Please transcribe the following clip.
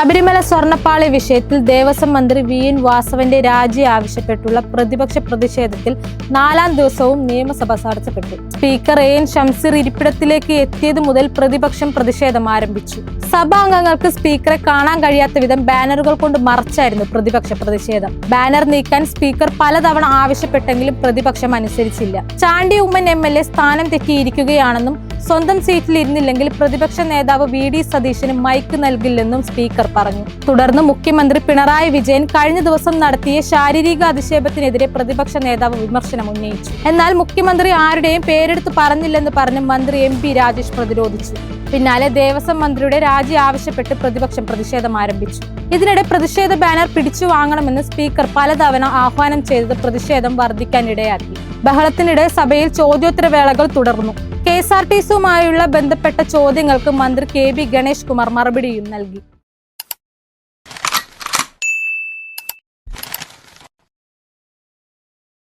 ശബരിമല സ്വർണപ്പാളി വിഷയത്തിൽ ദേവസ്വം മന്ത്രി V N വാസവന്റെ രാജി ആവശ്യപ്പെട്ടുള്ള പ്രതിപക്ഷ പ്രതിഷേധത്തിൽ നാലാം ദിവസവും നിയമസഭ തടസ്സപ്പെട്ടു. സ്പീക്കർ എ എൻ ഷംസീർ ഇരിപ്പിടത്തിലേക്ക് എത്തിയത് മുതൽ പ്രതിപക്ഷം പ്രതിഷേധം ആരംഭിച്ചു. സഭാംഗങ്ങൾക്ക് സ്പീക്കറെ കാണാൻ കഴിയാത്ത വിധം ബാനറുകൾ കൊണ്ട് മറച്ചായിരുന്നു പ്രതിപക്ഷ പ്രതിഷേധം. ബാനർ നീക്കാൻ സ്പീക്കർ പലതവണ ആവശ്യപ്പെട്ടെങ്കിലും പ്രതിപക്ഷം അനുസരിച്ചില്ല. Chandy Oommen M L A സ്ഥാനം തെറ്റിയിരിക്കുകയാണെന്നും സ്വന്തം സീറ്റിൽ ഇരുന്നില്ലെങ്കിൽ പ്രതിപക്ഷ നേതാവ് വി ഡി സതീശന് മൈക്ക് നൽകില്ലെന്നും സ്പീക്കർ പറഞ്ഞു. തുടർന്ന് മുഖ്യമന്ത്രി പിണറായി വിജയൻ കഴിഞ്ഞ ദിവസം നടത്തിയ ശാരീരിക അധിക്ഷേപത്തിനെതിരെ പ്രതിപക്ഷ നേതാവ് വിമർശനം ഉന്നയിച്ചു. എന്നാൽ മുഖ്യമന്ത്രി ആരുടെയും പേരെടുത്ത് പറഞ്ഞില്ലെന്ന് പറഞ്ഞ് മന്ത്രി എം പി രാജേഷ് പ്രതിരോധിച്ചു. പിന്നാലെ ദേവസ്വം മന്ത്രിയുടെ രാജി ആവശ്യപ്പെട്ട് പ്രതിപക്ഷം പ്രതിഷേധം ആരംഭിച്ചു. ഇതിനിടെ പ്രതിഷേധ ബാനർ പിടിച്ചു വാങ്ങണമെന്ന് സ്പീക്കർ പലതവണ ആഹ്വാനം ചെയ്തത് പ്രതിഷേധം വർദ്ധിക്കാനിടയാക്കി ബഹളത്തിനിടെ സഭയിൽ ചോദ്യോത്തരവേളകൾ തുടർന്നു. കെ എസ് ആർ ടി സിയുമായുള്ള ബന്ധപ്പെട്ട ചോദ്യങ്ങൾക്ക് മന്ത്രി കെ ബി ഗണേഷ് കുമാർ മറുപടിയും നൽകി.